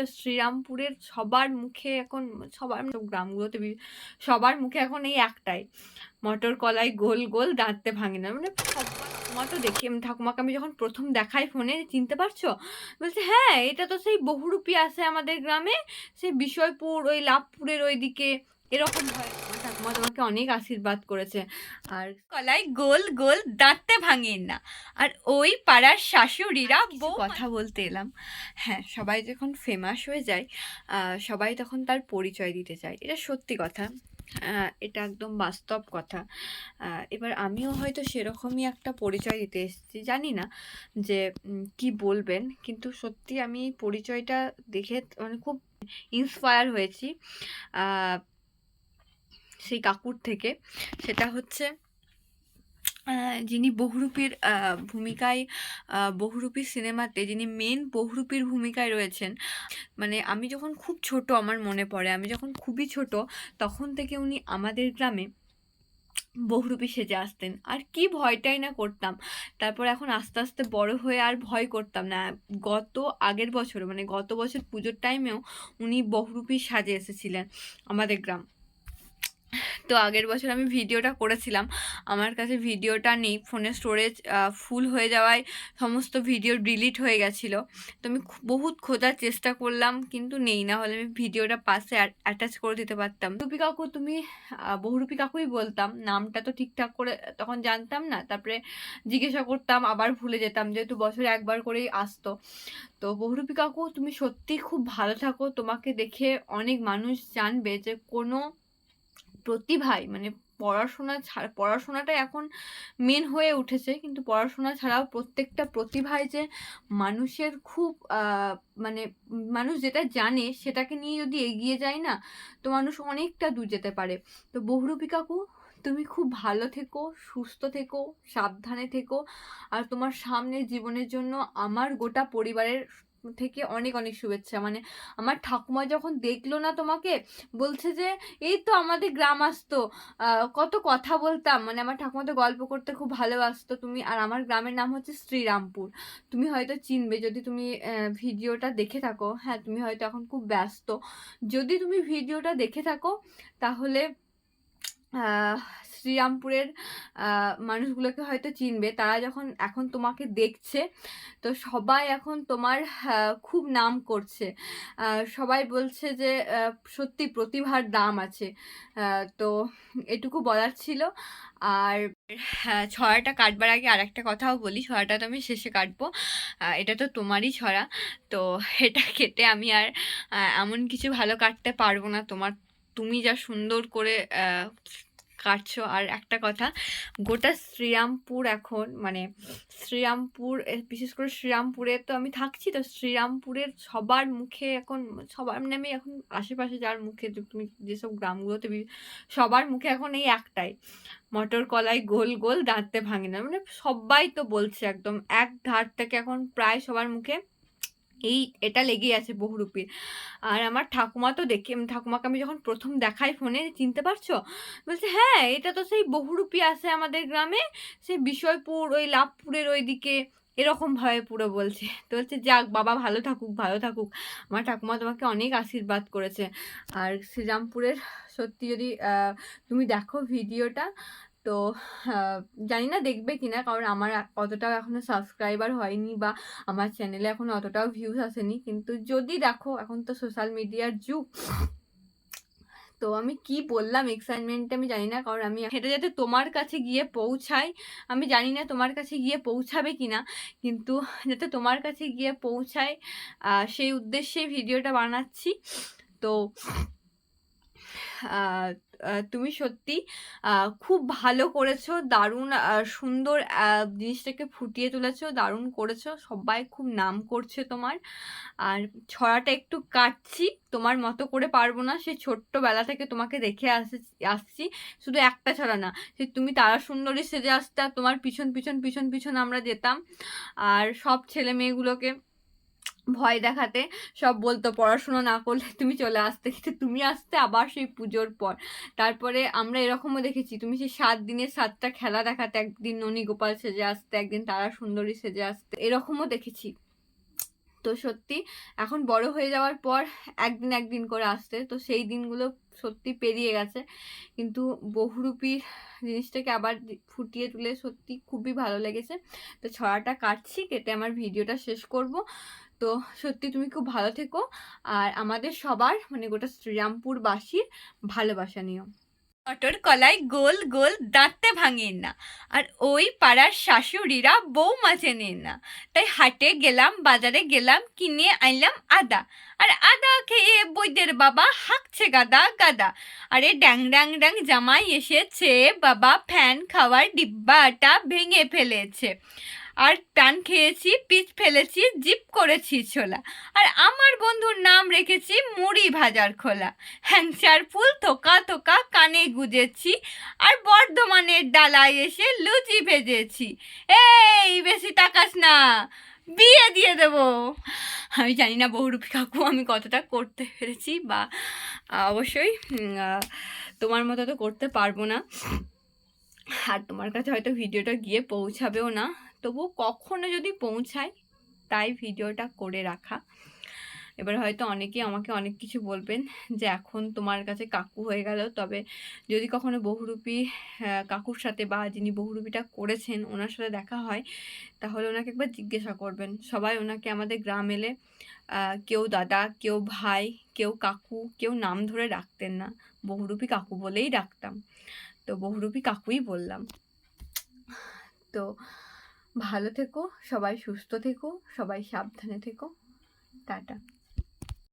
তো শ্রীরামপুরের সবার মুখে এখন, সবার সব গ্রামগুলোতে সবার মুখে এখন এই একটাই। মটর কলাই গোল গোল দাঁততে ভাঙে না। মানে ঠাকুমা তো দেখি। ঠাকুমাকে আমি যখন প্রথম দেখাই ফোনে, চিনতে পারছ? বলছে হ্যাঁ এটা তো সেই বহুরূপী আছে আমাদের গ্রামে। সেই বিষয়পুর ওই লাভপুরের ওইদিকে। এরকম হয়। ঠাকুমা তোমাকে অনেক আশীর্বাদ করেছে। আর কলাই গোল গোল দাঁততে ভাঙেন না। আর ওই পাড়ার শাশুড়িরা বউ কথা বলতে এলাম। হ্যাঁ সবাই যখন ফেমাস হয়ে যায় সবাই তখন তার পরিচয় দিতে চায়। এটা সত্যি কথা। এটা একদম বাস্তব কথা। এবার আমিও হয়তো সেরকমই একটা পরিচয় দিতে এসেছি জানি না যে কি বলবেন। কিন্তু সত্যি আমি এই পরিচয়টা দেখে মানে খুব ইন্সপায়ার হয়েছি। সেই কাকুর থেকে, সেটা হচ্ছে যিনি বহুরূপীর ভূমিকায় বহুরূপী সিনেমাতে যিনি মেন বহুরূপীর ভূমিকায় রয়েছেন মানে আমি যখন খুব ছোট আমার মনে পড়ে, আমি যখন খুবই ছোট, তখন থেকে উনি আমাদের গ্রামে বহুরূপী সেজে আসতেন। আর কি ভয়টাই না করতাম। তারপর এখন আস্তে আস্তে বড় হয়ে আর ভয় করতাম না। গত আগের বছর মানে গত বছর পুজোর টাইমেও উনি বহুরূপী সাজে এসেছিলেন আমাদের গ্রাম। তো আগের বছর আমি ভিডিওটা করেছিলাম। আমার কাছে ভিডিওটা নেই ফোনের স্টোরেজ ফুল হয়ে যাওয়ায় সমস্ত ভিডিও ডিলিট হয়ে গেছিল। তো আমি বহুত খোঁজার চেষ্টা করলাম, কিন্তু নেই, না হলে আমি ভিডিওটা পাশে অ্যাটাচ করে দিতে পারতাম। রূপী কাকু, তুমি বহুরূপী কাকুই বলতাম, নামটা তো ঠিকঠাক করে তখন জানতাম না, তারপরে জিজ্ঞাসা করতাম, আবার ভুলে যেতাম, যেহেতু বছরে একবার করেই আসতো। তো বহুরূপী কাকু, তুমি সত্যি খুব ভালো থাকো, তোমাকে দেখে অনেক মানুষ জানবে যে কোনো প্রতিভাই মানে পড়াশোনা ছাড়া পড়াশোনাটা এখন মেন হয়ে উঠেছে। কিন্তু পড়াশোনা ছাড়াও প্রত্যেকটা প্রতিভায় যে মানুষের খুব মানে মানুষ যেটা জানে সেটাকে নিয়ে যদি এগিয়ে যায় না, তো মানুষ অনেকটা দূর যেতে পারে। তো বহুরূপী কাকু, তুমি খুব ভালো থেকো, সুস্থ থেকো, সাবধানে থেকো। আর তোমার সামনের জীবনের জন্য আমার গোটা পরিবারের থেকে অনেক অনেক শুভেচ্ছা। মানে আমার ঠাকুমা যখন দেখল না তোমাকে, বলছে যে, এই তো আমাদের গ্রাম আসতো কত কথা বলতাম। মানে আমার ঠাকুমা তো গল্প করতে খুব ভালোবাসতো তুমি। আর আমার গ্রামের নাম হচ্ছে শ্রীরামপুর। তুমি হয়তো চিনবে, যদি তুমি ভিডিওটা দেখে থাকো। হ্যাঁ তুমি হয়তো এখন খুব ব্যস্ত। যদি তুমি ভিডিওটা দেখে থাকো, তাহলে শ্রীরামপুরের মানুষগুলোকে হয়তো চিনবে। তারা যখন এখন তোমাকে দেখছে, তো সবাই এখন তোমার খুব নাম করছে। সবাই বলছে যে সত্যি প্রতিভার দাম আছে। তো এটুকু বলার ছিল। আর হ্যাঁ ছড়াটা কাটবার আগে আর একটা কথাও বলি। ছড়াটা তো আমি শেষে কাটবো। এটা তো তোমারই ছড়া। তো এটা কেটে আমি আর এমন কিছু ভালো কাটতে পারব না তোমার তুমি যা সুন্দর করে কাটছো। আর একটা কথা, গোটা শ্রীরামপুর এখন মানে শ্রীরামপুর বিশেষ করে শ্রীরামপুরে তো আমি থাকছি, তো শ্রীরামপুরের সবার মুখে এখন, সবার মানে আমি এখন আশেপাশে যার মুখে তুমি যেসব গ্রামগুলোতে সবার মুখে এখন এই একটাই। মটর কলাই গোল গোল দাঁততে ভাঙে না। মানে সবাই তো বলছে একদম, এক ধার থেকে এখন প্রায় সবার মুখে এই এটা লেগেই আছে বহুরূপীর আর আমার ঠাকুমা তো দেখে, ঠাকুমাকে আমি যখন প্রথম দেখাই ফোনে, চিনতে পারছ? বলছে হ্যাঁ এটা তো সেই বহুরূপী আছে আমাদের গ্রামে, সেই বিষয়পুর ওই লাভপুরের ওইদিকে। এরকম ভাবে পুরো বলছে। তো বলছে, যাক, বাবা ভালো থাকুক ভালো থাকুক। আমার ঠাকুমা তোমাকে অনেক আশীর্বাদ করেছে। আর শ্রীরামপুরের সত্যি যদি তুমি দেখো ভিডিওটা তো জানি না দেখবে কিনা, কারণ আমার অতটাও এখনও সাবস্ক্রাইবার হয়নি বা আমার চ্যানেলে এখন অতটাও ভিউজ আসেনি। কিন্তু যদি দেখো, এখন তো সোশ্যাল মিডিয়ার যুগ। তো আমি কি বললাম এক্সাইটমেন্টে আমি জানি না, কারণ আমি সেটা যাতে তোমার কাছে গিয়ে পৌঁছায় আমি জানি না তোমার কাছে গিয়ে পৌঁছাবে কি না কিন্তু যাতে তোমার কাছে গিয়ে পৌঁছায় সেই উদ্দেশ্যে ভিডিওটা বানাচ্ছি। তো তুমি সত্যি খুব ভালো করেছ, দারুণ সুন্দর জিনিসটাকে ফুটিয়ে তুলেছো, দারুণ করেছ, সবাই খুব নাম করছে তোমার। আর ছড়াটা একটু কাটছি, তোমার মতো করে পারব না সে ছোট্টবেলা থেকে তোমাকে দেখে আসে, আসছি, শুধু একটা ছড়া না সে তুমি তারা সুন্দরী সেজে আসতে, তোমার পিছন পিছন পিছন পিছন আমরা যেতাম। আর সব ছেলে মেয়েগুলোকে ভয় দেখাতে সব বলতো, পড়াশোনা না করলে তুমি চলে আসতে। কিন্তু তুমি আসতে আবার সেই পুজোর পর। তারপরে আমরা এরকমও দেখেছি, তুমি সেই সাত দিনের সাতটা খেলা দেখাতে, একদিন ননী গোপাল সেজে আসতে, একদিন তারা সুন্দরী সেজে আসতে, এরকমও দেখেছি। তো সত্যি, এখন বড় হয়ে যাওয়ার পর একদিন একদিন করে আসতে, তো সেই দিনগুলো সত্যি পেরিয়ে গেছে। কিন্তু বহুরূপীর জিনিসটাকে আবার ফুটিয়ে তুলে সত্যি খুবই ভালো লেগেছে। তো ছড়াটা কাটছি, কেটে আমার ভিডিওটা শেষ করব। তো সত্যি তুমি খুব ভালো থেকো। আর আমাদের সবার মানে গোটা শ্রীরামপুরবাসীর ভালোবাসা নিও। মটর কলাই গোল গোল দাঁততে ভাঙেন না, আর ওই পাড়ার শাশুড়িরা বউ মাঝে নেন না। তাই হাটে গেলাম, বাজারে গেলাম, কিনে আনলাম আদা। আর আদা খেয়ে বৈদ্যের বাবা হাঁকছে গাদা গাদা। আরে ড্যাং ড্যাং ড্যাং জামাই এসেছে, বাবা ফ্যান খাওয়ার ডিব্বাটা ভেঙে ফেলেছে। আর প্যান খেয়েছি, পিচ ফেলেছি, জিপ করেছি ছোলা। আর আমার বন্ধুর নাম রেখেছি মুড়ি ভাজার খোলা। হ্যাংচার ফুল থোকা থোকা কানে গুজেছি আর বর্ধমানের ডালায় এসে লুচি ভেজেছি। এই, বেশি তাকাস না, বিয়ে দিয়ে দেব। আমি জানি না বহুরূপী কাকু, আমি কতটা করতে পেরেছি বা অবশ্যই তোমার মতো তো করতে পারব না। আর তোমার কাছে হয়তো ভিডিওটা গিয়ে পৌঁছাবেও না। তবু কখনো যদি পৌঁছায়, তাই ভিডিওটা করে রাখা। এবার হয়তো অনেকেই আমাকে অনেক কিছু বলবেন যে, এখন তোমার কাছে কাকু হয়ে গেল। তবে যদি কখনো বহুরূপী কাকুর সাথে বা যিনি বহুরূপীটা করেছেন, ওনার সাথে দেখা হয়, তাহলে ওনাকে একবার জিজ্ঞাসা করবেন। সবাই ওনাকে আমাদের গ্রাম এলে কেউ দাদা, কেউ ভাই, কেউ কাকু, কেউ নাম ধরে ডাকতেন না। বহুরূপী কাকু বলেই ডাকতাম। তো বহুরূপী কাকুই বললাম। তো ভালো থেকো সবাই সুস্থ থেকো সবাই সাবধানে থেকো। টাটা।